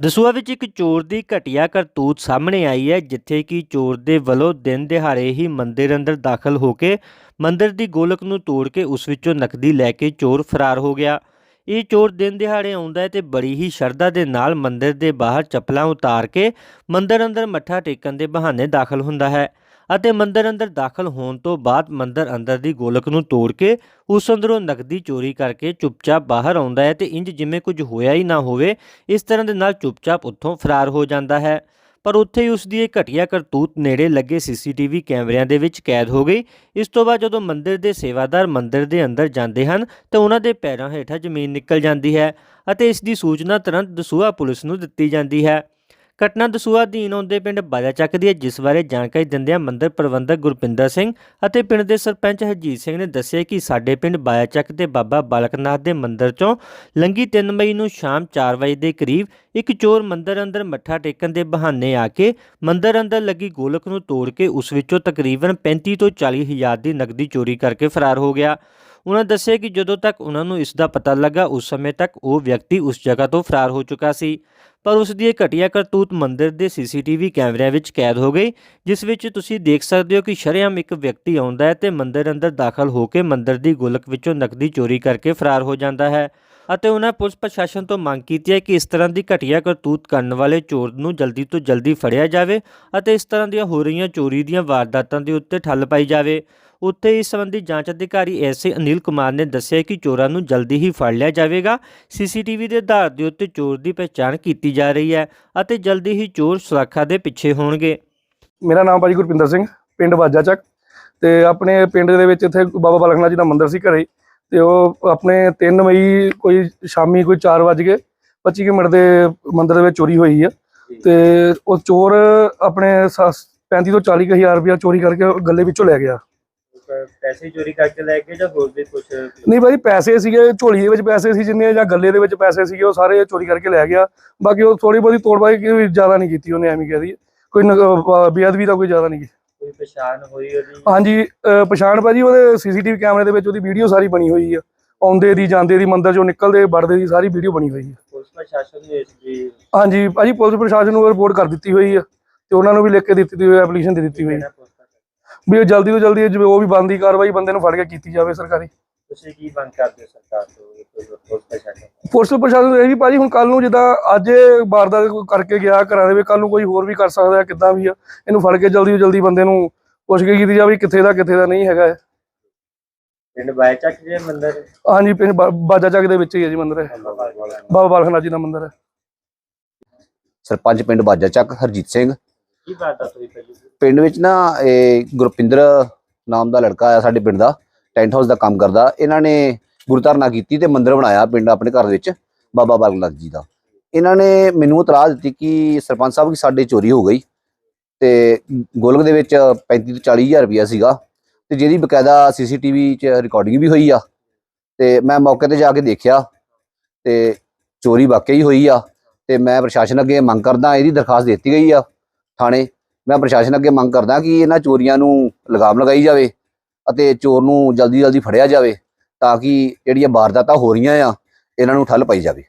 ਦਸੂਆ ਵਿੱਚ ਇੱਕ ਚੋਰ ਦੀ ਘਟੀਆ ਕਰਤੂਤ ਸਾਹਮਣੇ ਆਈ ਹੈ, ਜਿੱਥੇ ਕਿ ਚੋਰ ਦੇ ਵੱਲੋਂ ਦਿਨ ਦਿਹਾੜੇ ਹੀ ਮੰਦਿਰ ਅੰਦਰ ਦਾਖਲ ਹੋ ਕੇ ਮੰਦਿਰ ਦੀ ਗੋਲਕ ਨੂੰ ਤੋੜ ਕੇ ਉਸ ਵਿੱਚੋਂ ਨਕਦੀ ਲੈ ਕੇ ਚੋਰ ਫਰਾਰ ਹੋ ਗਿਆ। ਇਹ ਚੋਰ ਦਿਨ ਦਿਹਾੜੇ ਆਉਂਦਾ ਹੈ ਤੇ ਬੜੀ ਹੀ ਸ਼ਰਧਾ ਦੇ ਨਾਲ ਮੰਦਿਰ ਦੇ ਬਾਹਰ ਚੱਪਲਾਂ ਉਤਾਰ ਕੇ ਮੰਦਿਰ ਅੰਦਰ ਮੱਥਾ ਟੇਕਣ ਦੇ ਬਹਾਨੇ ਦਾਖਲ ਹੁੰਦਾ ਹੈ। ਅਤੇ ਮੰਦਰ ਅੰਦਰ ਦਾਖਲ ਹੋਣ ਤੋਂ ਬਾਅਦ ਮੰਦਰ ਅੰਦਰ ਦੀ ਗੋਲਕ ਨੂੰ ਤੋੜ ਕੇ ਉਸ ਅੰਦਰੋਂ ਨਕਦੀ ਚੋਰੀ ਕਰਕੇ ਚੁੱਪਚਾਪ ਬਾਹਰ ਆਉਂਦਾ ਹੈ ਤੇ ਇੰਜ ਜਿਵੇਂ ਕੁਝ ਹੋਇਆ ਹੀ ਨਾ ਹੋਵੇ, ਇਸ ਤਰ੍ਹਾਂ ਦੇ ਨਾਲ ਚੁੱਪਚਾਪ ਉੱਥੋਂ ਫਰਾਰ ਹੋ ਜਾਂਦਾ ਹੈ। ਪਰ ਉੱਥੇ ਹੀ ਉਸ ਦੀ ਇਹ ਘਟੀਆ ਕਰਤੂਤ ਨੇੜੇ ਲੱਗੇ ਸੀਸੀਟੀਵੀ ਕੈਮਰਿਆਂ ਦੇ ਵਿੱਚ ਕੈਦ ਹੋ ਗਈ। ਇਸ ਤੋਂ ਬਾਅਦ ਜਦੋਂ ਮੰਦਿਰ ਦੇ ਸੇਵਾਦਾਰ ਮੰਦਿਰ ਦੇ ਅੰਦਰ ਜਾਂਦੇ ਹਨ, ਤਾਂ ਉਹਨਾਂ ਦੇ ਪੈਰਾਂ ਹੇਠਾਂ ਜ਼ਮੀਨ ਨਿਕਲ ਜਾਂਦੀ ਹੈ ਅਤੇ ਇਸ ਦੀ ਸੂਚਨਾ ਤੁਰੰਤ ਦਸੂਹਾ ਪੁਲਿਸ ਨੂੰ ਦਿੱਤੀ ਜਾਂਦੀ ਹੈ। ਘਟਨਾ ਦਸੂਹਾ ਅਧੀਨ ਆਉਂਦੇ ਪਿੰਡ ਬਾਜਾ ਚੱਕ ਦੀ ਹੈ, ਜਿਸ ਬਾਰੇ ਜਾਣਕਾਰੀ ਦਿੰਦਿਆਂ ਮੰਦਿਰ ਪ੍ਰਬੰਧਕ ਗੁਰਪਿੰਦਰ ਸਿੰਘ ਅਤੇ ਪਿੰਡ ਦੇ ਸਰਪੰਚ ਹਰਜੀਤ ਸਿੰਘ ਨੇ ਦੱਸਿਆ ਕਿ ਸਾਡੇ ਪਿੰਡ ਬਾਜਾ ਚੱਕ ਦੇ ਬਾਬਾ ਬਾਲਕਨਾਥ ਦੇ ਮੰਦਿਰ ਚੋਂ ਲੰਗੀ 3 ਮਈ ਨੂੰ ਸ਼ਾਮ 4 ਵਜੇ ਦੇ ਕਰੀਬ ਇੱਕ ਚੋਰ ਮੰਦਿਰ ਅੰਦਰ ਮੱਥਾ ਟੇਕਣ ਦੇ ਬਹਾਨੇ ਆ ਕੇ ਮੰਦਿਰ ਅੰਦਰ ਲੱਗੀ ਗੋਲਕ ਨੂੰ ਤੋੜ ਕੇ ਉਸ ਵਿੱਚੋਂ ਤਕਰੀਬਨ 35 ਤੋਂ 40 ਹਜ਼ਾਰ ਦੀ ਨਕਦੀ ਚੋਰੀ ਕਰਕੇ ਫਰਾਰ ਹੋ ਗਿਆ। ਉਹਨਾਂ ਦੱਸਿਆ ਕਿ ਜਦੋਂ ਤੱਕ ਉਹਨਾਂ ਨੂੰ ਇਸ ਦਾ ਪਤਾ ਲੱਗਾ, ਉਸ ਸਮੇਂ ਤੱਕ ਉਹ ਵਿਅਕਤੀ ਉਸ ਜਗ੍ਹਾ ਤੋਂ ਫਰਾਰ ਹੋ ਚੁੱਕਾ ਸੀ। ਪਰ ਉਸ ਦੀ ਇਹ ਘਟੀਆ ਕਰਤੂਤ ਮੰਦਿਰ ਦੇ ਸੀਸੀਟੀਵੀ ਕੈਮਰਿਆਂ ਵਿੱਚ ਕੈਦ ਹੋ ਗਈ, ਜਿਸ ਵਿੱਚ ਤੁਸੀਂ ਦੇਖ ਸਕਦੇ ਹੋ ਕਿ ਸ਼ਰੇਆਮ ਇੱਕ ਵਿਅਕਤੀ ਆਉਂਦਾ ਹੈ ਤੇ ਮੰਦਿਰ ਅੰਦਰ ਦਾਖਲ ਹੋ ਕੇ ਮੰਦਿਰ ਦੀ ਗੋਲਕ ਵਿੱਚੋਂ ਨਕਦੀ ਚੋਰੀ ਕਰਕੇ ਫਰਾਰ ਹੋ ਜਾਂਦਾ ਹੈ। ਅਤੇ ਉਹਨਾਂ ਪੁਲਿਸ ਪ੍ਰਸ਼ਾਸਨ ਤੋਂ ਮੰਗ ਕੀਤੀ ਹੈ ਕਿ ਇਸ ਤਰ੍ਹਾਂ ਦੀ ਘਟੀਆ ਕਰਤੂਤ ਕਰਨ ਵਾਲੇ ਚੋਰ ਨੂੰ ਜਲਦੀ ਤੋਂ ਜਲਦੀ ਫੜਿਆ ਜਾਵੇ ਅਤੇ ਇਸ ਤਰ੍ਹਾਂ ਦੀਆਂ ਹੋ ਰਹੀਆਂ ਚੋਰੀ ਦੀਆਂ ਵਾਰਦਾਤਾਂ ਦੇ ਉੱਤੇ ਠੱਲ ਪਾਈ ਜਾਵੇ। ਉੱਥੇ ਇਸ ਸੰਬੰਧੀ ਜਾਂਚ ਅਧਿਕਾਰੀ ਐਸਏ ਅਨਿਲ ਕੁਮਾਰ ਨੇ ਦੱਸਿਆ ਕਿ ਚੋਰਾਂ ਨੂੰ ਜਲਦੀ ਹੀ ਫੜ ਲਿਆ ਜਾਵੇਗਾ। ਸੀਸੀਟੀਵੀ ਦੇ ਆਧਾਰ ਦੇ ਉੱਤੇ ਚੋਰ ਦੀ ਪਛਾਣ ਕੀਤੀ ਜਾ ਰਹੀ ਹੈ ਅਤੇ ਜਲਦੀ ਹੀ ਚੋਰ ਸੁਰੱਖਿਆ ਦੇ ਪਿੱਛੇ ਹੋਣਗੇ। ਮੇਰਾ ਨਾਮ ਭਾਜੀ ਗੁਰਪਿੰਦਰ ਸਿੰਘ, ਪਿੰਡ ਵਾਜਾ ਚੱਕ ਤੇ ਆਪਣੇ ਪਿੰਡ ਦੇ ਵਿੱਚ ਇੱਥੇ ਬਾਬਾ ਬਾਲਕਨਾਥ ਜੀ ਦਾ ਮੰਦਿਰ ਸੀ ਘਰੇ। ਤੇ ਉਹ ਆਪਣੇ 3 ਮਈ ਕੋਈ ਸ਼ਾਮੀ ਕੋਈ 4 ਵਜ ਕੇ 25 ਕੁ ਮਿੰਟ ਦੇ ਮੰਦਿਰ ਦੇ ਵਿੱਚ ਚੋਰੀ ਹੋਈ ਆ। ਤੇ ਉਹ ਚੋਰ ਆਪਣੇ ਸੱਸ- 35 ਤੋਂ 40 ਕੁ ਹਜ਼ਾਰ ਰੁਪਇਆ ਚੋਰੀ ਕਰਕੇ ਗੱਲੇ ਵਿੱਚੋਂ ਲੈ ਗਿਆ। ਪੈਸੇ ਚੋਰੀ ਕਰਕੇ ਲੈ ਗਏ ਜਾਂ ਹੋਰ ਵੀ ਕੁਝ ਨਹੀਂ ਭਾਜੀ ਪੈਸੇ ਸੀਗੇ ਝੋਲੀ ਦੇ ਵਿੱਚ ਪੈਸੇ ਸੀ ਜਿੰਨੇ ਜਾਂ ਗੱਲੇ ਦੇ ਵਿੱਚ ਪੈਸੇ ਸੀਗੇ ਉਹ ਸਾਰੇ ਚੋਰੀ ਕਰਕੇ ਲੈ ਗਿਆ। ਬਾਕੀ ਉਹ ਥੋੜੀ ਬਹੁਤੀ ਤੋੜਬਾਈ ਕੋਈ ਜ਼ਿਆਦਾ ਨਹੀਂ ਕੀਤੀ ਉਹਨੇ ਐਵੇਂ ਕਹਿ ਦਈਏ। ਕੋਈ ਬੇਅਦਬੀ ਦਾ ਕੋਈ ਜ਼ਿਆਦਾ ਨਹੀਂ ਕੀਤੀ ਕੋਈ ਪਛਾਣ ਹੋਈ ਉਹਦੀ? ਹਾਂਜੀ ਅਹ ਪਛਾਣ ਭਾਜੀ ਉਹਦੇ ਸੀਸੀਟੀਵੀ ਕੈਮਰੇ ਦੇ ਵਿੱਚ ਉਹਦੀ ਵੀਡੀਓ ਸਾਰੀ ਬਣੀ ਹੋਈ ਆ। ਆਉਂਦੇ ਦੀ ਜਾਂਦੇ ਦੀ ਮੰਦਰ ਚੋਂ ਨਿਕਲਦੇ ਵੜਦੇ ਦੀ ਸਾਰੀ ਵੀਡੀਓ ਬਣੀ ਹੋਈ ਆ। ਪੁਲਿਸ ਪ੍ਰਸ਼ਾਸਨ ਨੂੰ ਇਸ ਦੀ ਹਾਂਜੀ ਭਾਜੀ ਪੁਲਿਸ ਪ੍ਰਸ਼ਾਸਨ ਨੂੰ ਰਿਪੋਰਟ ਕਰ ਦਿੱਤੀ ਹੋਈ ਆ ਤੇ ਉਹਨਾਂ ਨੂੰ ਵੀ ਲਿਖ ਕੇ ਦਿੱਤੀ ਹੋਈ ਐਪਲੀਕੇਸ਼ਨ ਦੇ ਦਿੱਤੀ ਹੋਈ ਆ। ਵੀ ਉਹ ਜਲਦੀ ਤੋਂ ਜਲਦੀ ਉਹ ਵੀ ਬੰਦੀ ਕਾਰਵਾਈ ਬੰਦੇ ਨੂੰ ਫੜ ਕੇ ਕੀਤੀ ਜਾਵੇ ਸਰਕਾਰੀ। ਤੁਸੀਂ ਕੀ ਮੰਗ ਕਰਦੇ ਹੋ ਸਰਕਾਰ ਤੋਂ? ਪੁਲਿਸ ਪ੍ਰਸ਼ਾਸਨ ਪੁਲਿਸ ਪ੍ਰਸ਼ਾਸਨ ਨੂੰ ਇਹ ਵੀ ਭਾਜੀ ਹੁਣ ਕੱਲ ਨੂੰ ਜਿੱਦਾਂ ਅੱਜ ਇਹ ਵਾਰਦਾਤ ਕਰਕੇ ਗਿਆ ਘਰਾਂ ਦੇ ਵਿੱਚ ਕੱਲ ਨੂੰ ਕੋਈ ਹੋਰ ਵੀ ਕਰ ਸਕਦਾ ਕਿੱਦਾਂ ਵੀ ਆ ਇਹਨੂੰ ਫੜ ਕੇ ਜਲਦੀ ਤੋਂ ਜਲਦੀ ਬੰਦੇ ਨੂੰ ਪੁੱਛ ਕੇ ਕੀਤੀ ਜਾਵੇ ਕਿੱਥੇ ਦਾ ਕਿੱਥੇ ਦਾ ਨਹੀਂ ਹੈਗਾ ਇਹ। ਪਿੰਡ ਬਾਇਚੱਕ ਜੇ ਮੰਦਰ? ਹਾਂਜੀ ਪਿੰਡ ਬਾ- ਬਾਜਾ ਚੱਕ ਦੇ ਵਿੱਚ ਹੀ ਹੈ ਜੀ ਮੰਦਿਰ ਇਹ। ਬਾਬਾ ਬਾਲਕਨਾਥ ਜੀ ਦਾ ਮੰਦਿਰ ਹੈ। ਸਰਪੰਚ ਪਿੰਡ ਬਾਜਾ ਚੱਕ ਹਰਜੀਤ ਸਿੰਘ। ਕੀ ਪਹਿਲੀ? ਪਿੰਡ ਵਿੱਚ ਨਾ ਇਹ ਗੁਰਪਿੰਦਰ ਨਾਮ ਦਾ ਲੜਕਾ ਆਇਆ ਸਾਡੇ ਪਿੰਡ ਦਾ। ਟੈਂਟ ਹਾਊਸ ਦਾ ਕੰਮ ਕਰਦਾ। ਇਹਨਾਂ ਨੇ ਗੁਰਧਾਰਨਾ ਕੀਤੀ ਤੇ ਮੰਦਿਰ ਬਣਾਇਆ ਪਿੰਡ ਆਪਣੇ ਘਰ ਦੇ ਵਿੱਚ, ਬਾਬਾ ਬਾਲਕਨਾਥ ਜੀ ਦਾ। ਇਹਨਾਂ ਨੇ ਮੈਨੂੰ ਇਤਰਾਜ਼ ਦਿੱਤੀ ਕਿ ਸਰਪੰਚ ਸਾਹਿਬ ਕਿ ਸਾਡੇ ਚੋਰੀ ਹੋ ਗਈ ਤੇ ਗੋਲਕ ਦੇ ਵਿੱਚ 35 ਤੋਂ 40 ਹਜ਼ਾਰ ਰੁਪਇਆ ਸੀਗਾ ਤੇ ਜਿਹਦੀ ਬਕਾਇਦਾ ਸੀਸੀਟੀਵੀ 'ਚ ਰਿਕਾਰਡਿੰਗ ਵੀ ਹੋਈ ਆ ਤੇ ਮੈਂ ਮੌਕੇ ਤੇ ਜਾ ਕੇ ਦੇਖਿਆ ਤੇ ਚੋਰੀ ਵਾਕਈ ਹੋਈ ਆ ਤੇ ਮੈਂ ਪ੍ਰਸ਼ਾਸਨ ਅੱਗੇ ਮੰਗ ਕਰਦਾ, ਇਹਦੀ ਦਰਖਾਸਤ ਦਿੱਤੀ ਗਈ ਆ ਥਾਣੇ। ਮੈਂ ਪ੍ਰਸ਼ਾਸਨ ਅੱਗੇ ਮੰਗ ਕਰਦਾ ਕਿ ਇਹਨਾਂ ਚੋਰੀਆਂ ਨੂੰ ਲਗਾਮ ਲਗਾਈ ਜਾਵੇ ਅਤੇ ਚੋਰ ਨੂੰ ਜਲਦੀ ਜਲਦੀ ਫੜਿਆ ਜਾਵੇ ਤਾਂ ਕਿ ਜਿਹੜੀਆਂ ਵਾਰਦਾਤਾਂ ਹੋ ਰਹੀਆਂ ਆ, ਇਹਨਾਂ ਨੂੰ ਠੱਲ ਪਾਈ ਜਾਵੇ।